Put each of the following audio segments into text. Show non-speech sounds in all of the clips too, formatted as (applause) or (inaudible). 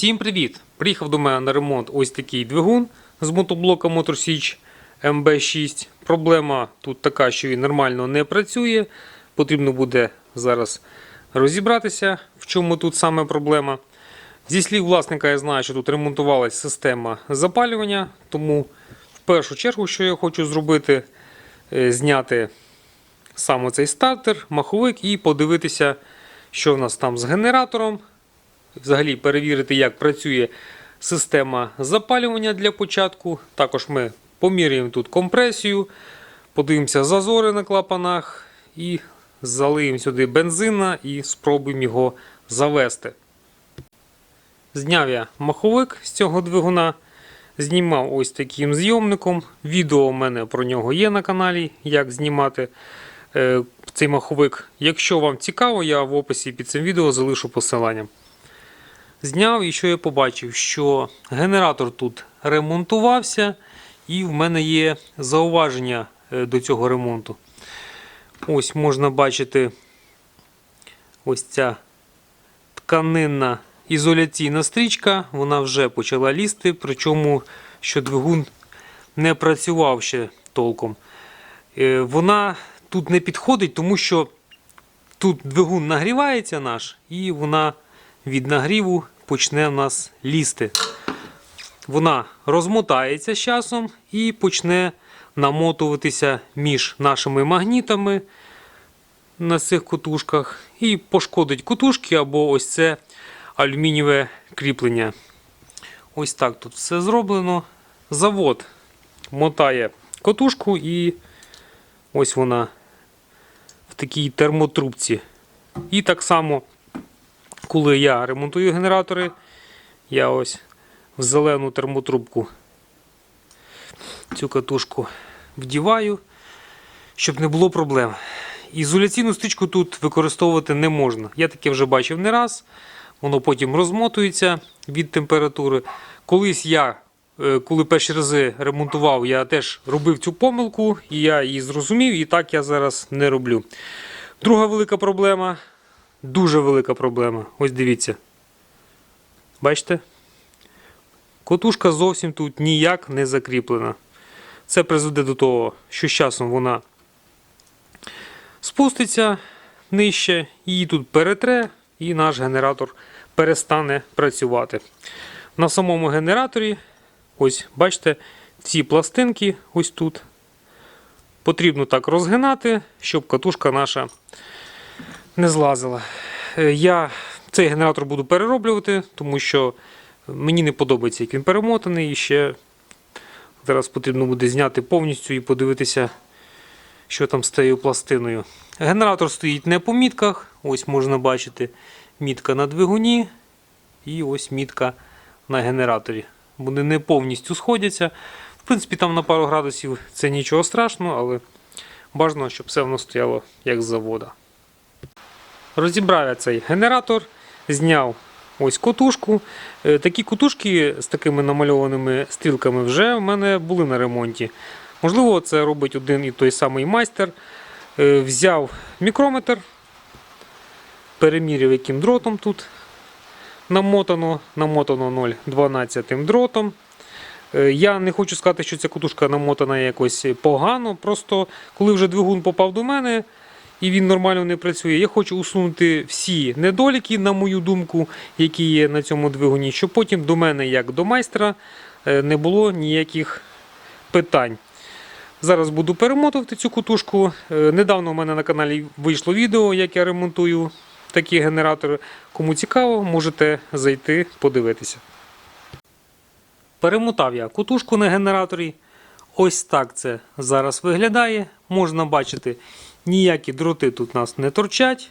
Всім привіт! Приїхав до мене на ремонт ось такий двигун з мотоблока Motorsich MB6. Проблема тут така, що він нормально не працює. Потрібно буде зараз розібратися, в чому тут саме проблема. Зі слів власника, я знаю, що тут ремонтувалась система запалювання, тому в першу чергу, що я хочу зробити, е, зняти саме цей стартер, маховик і подивитися, що в нас там з генератором. Взагалі перевірити, як працює система запалювання для початку. Також ми поміряємо тут компресію, подивимося зазори на клапанах і залиємо сюди бензина і спробуємо його завести. Зняв я маховик з цього двигуна. Знімав ось таким зйомником. Відео у мене про нього є на каналі, як знімати е, цей маховик. Якщо вам цікаво, я в описі під цим відео залишу посилання. Зняв і що я побачив, що генератор тут ремонтувався, і в мене є зауваження е, до цього ремонту. Ось можна бачити ось ця тканинна ізоляційна стрічка, вона вже почала лізти, причому що двигун не працював ще толком. Е, Вона тут не підходить, тому що тут двигун нагрівається наш, і вона від нагріву почне в нас лізти. Вона розмотається з часом і почне намотуватися між нашими магнітами на цих котушках і пошкодить котушки або ось це алюмінієве кріплення. Ось так тут все зроблено. Завод мотає котушку і ось вона в такій термотрубці. І так само коли я ремонтую генератори, я ось в зелену термотрубку цю катушку вдіваю, щоб не було проблем. Ізоляційну стрічку тут використовувати не можна. Я таке вже бачив не раз. Воно потім розмотується від температури. Колись я, е, коли перші рази ремонтував, я теж робив цю помилку, і я її зрозумів, і так я зараз не роблю. Друга велика проблема Дуже велика проблема. Ось дивіться. Бачите? Котушка зовсім тут ніяк не закріплена. Це призведе до того, що з часом вона спуститься нижче, її тут перетре, і наш генератор перестане працювати. На самому генераторі, ось бачите, ці пластинки ось тут. Потрібно так розгинати, щоб катушка наша не злазила. Е, Я цей генератор буду перероблювати, тому що мені не подобається, як він перемотаний. І ще зараз потрібно буде зняти повністю і подивитися, що там з тією пластиною. Генератор стоїть не по мітках. Ось можна бачити мітка на двигуні і ось мітка на генераторі. Вони не повністю сходяться. В принципі, там на пару градусів це нічого страшного, але бажано, щоб все воно стояло як з завода. Розібрав я цей генератор, зняв ось котушку. Е, Такі котушки з такими намальованими стрілками вже в мене були на ремонті. Можливо, це робить один і той самий майстер. Е, Взяв мікрометр, переміряв, яким дротом тут намотано, намотано 0,12 дротом. Е, Я не хочу сказати, що ця котушка намотана якось погано. Просто коли вже двигун попав до мене і він нормально не працює, я хочу усунути всі недоліки, на мою думку, які є на цьому двигуні, щоб потім до мене, як до майстра, е, не було ніяких питань. Зараз буду перемотувати цю кутушку. Е, Недавно у мене на каналі вийшло відео, як я ремонтую такі генератори. Кому цікаво, можете зайти подивитися. Перемотав я кутушку на генераторі. Ось так це зараз виглядає. Можна бачити, ніякі дроти тут нас не торчать.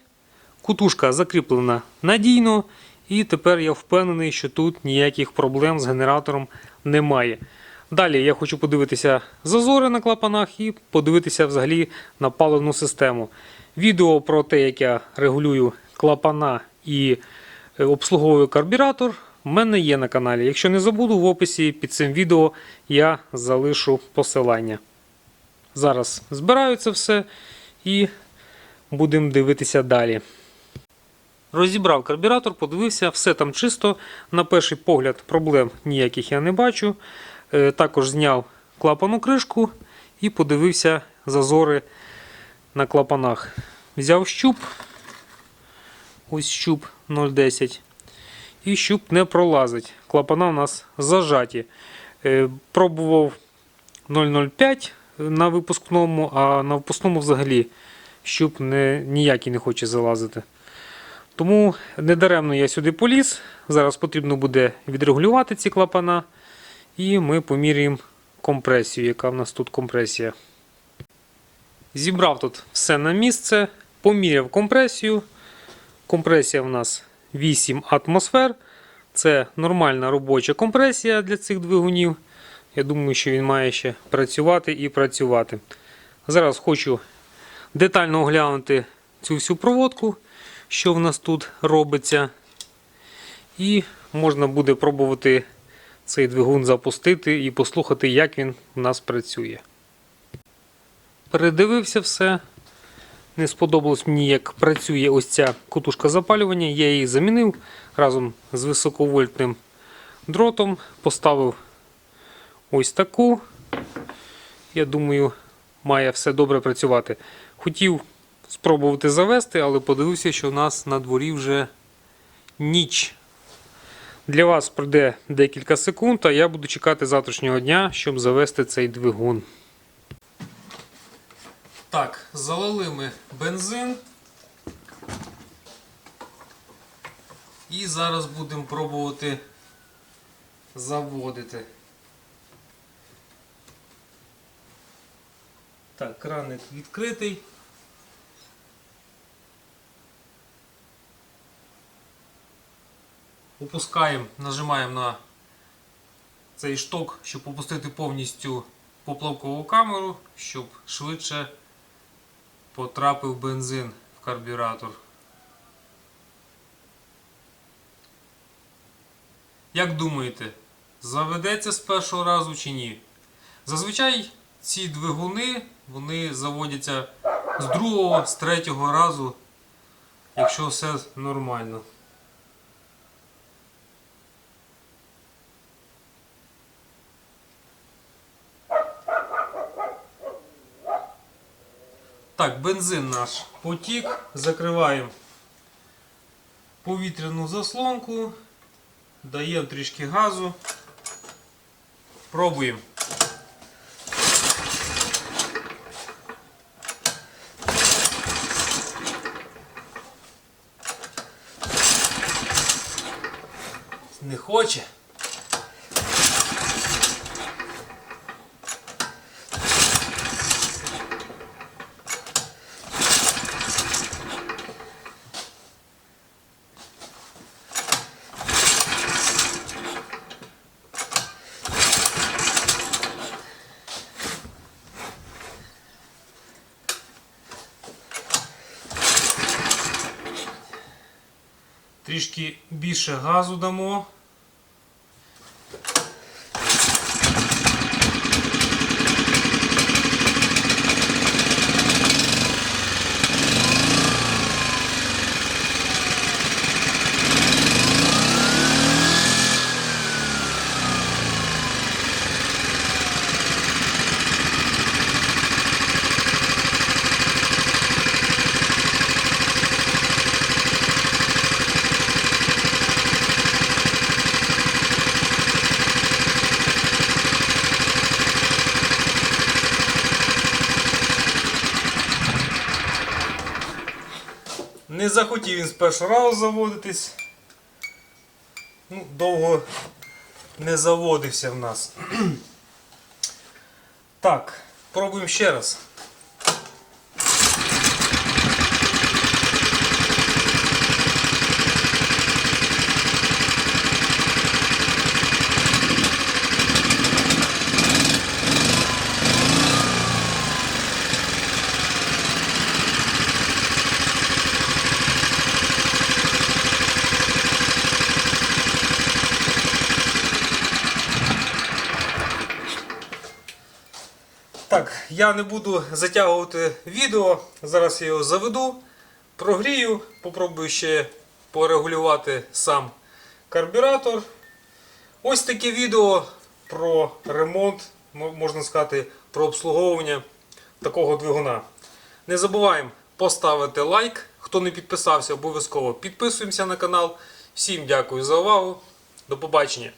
Кутушка закріплена надійно. І тепер я впевнений, що тут ніяких проблем з генератором немає. Далі я хочу подивитися зазори на клапанах і подивитися взагалі на паливну систему. Відео про те, як я регулюю клапана і е, обслуговую карбюратор, в мене є на каналі. Якщо не забуду, в описі під цим відео я залишу посилання. Зараз збираю це все і будемо дивитися далі. Розібрав карбюратор, подивився, все там чисто. На перший погляд проблем ніяких я не бачу. Е, Також зняв клапану кришку і подивився зазори на клапанах. Взяв щуп, ось щуп 0,10. І щуп не пролазить. Клапана у нас зажаті. Е, Пробував 0,05 на випускному, а на випускному взагалі щуп не, ніякий не хоче залазити. Тому недаремно я сюди поліз. Зараз потрібно буде відрегулювати ці клапана. І ми поміряємо компресію, яка в нас тут компресія. Зібрав тут все на місце, поміряв компресію. Компресія в нас 8 атмосфер. Це нормальна робоча компресія для цих двигунів. Я думаю, що він має ще працювати і працювати. Зараз хочу детально оглянути цю всю проводку, що в нас тут робиться. І можна буде пробувати цей двигун запустити і послухати, як він у нас працює. Передивився все. Не сподобалось мені, як працює ось ця кутушка запалювання. Я її замінив разом з високовольтним дротом. Поставив ось таку. Я думаю, має все добре працювати. Хотів спробувати завести, але подивився, що у нас на дворі вже ніч. Для вас пройде декілька секунд, а я буду чекати завтрашнього дня, щоб завести цей двигун. Так, залили ми бензин. І зараз будемо пробувати заводити. Так, краник відкритий. Опускаємо, нажимаємо на цей шток, щоб опустити повністю поплавкову камеру, щоб швидше потрапив бензин в карбюратор. Як думаєте, заведеться з першого разу чи ні? Зазвичай ці двигуни вони заводяться з другого, з третього разу, якщо все нормально. Так, бензин наш потік. Закриваємо повітряну заслонку, даємо трішки газу. Пробуємо. Не хоче. Трішки більше газу дамо. Не захотів він з першого разу заводитись. Ну, довго не заводився в нас. (clears throat) Так, пробуємо ще раз. Так, я не буду затягувати відео. Зараз я його заведу, прогрію, попробую ще порегулювати сам карбюратор. Ось таке відео про ремонт, можна сказати, про обслуговування такого двигуна. Не забуваємо поставити лайк. Хто не підписався, обов'язково підписуємося на канал. Всім дякую за увагу. До побачення.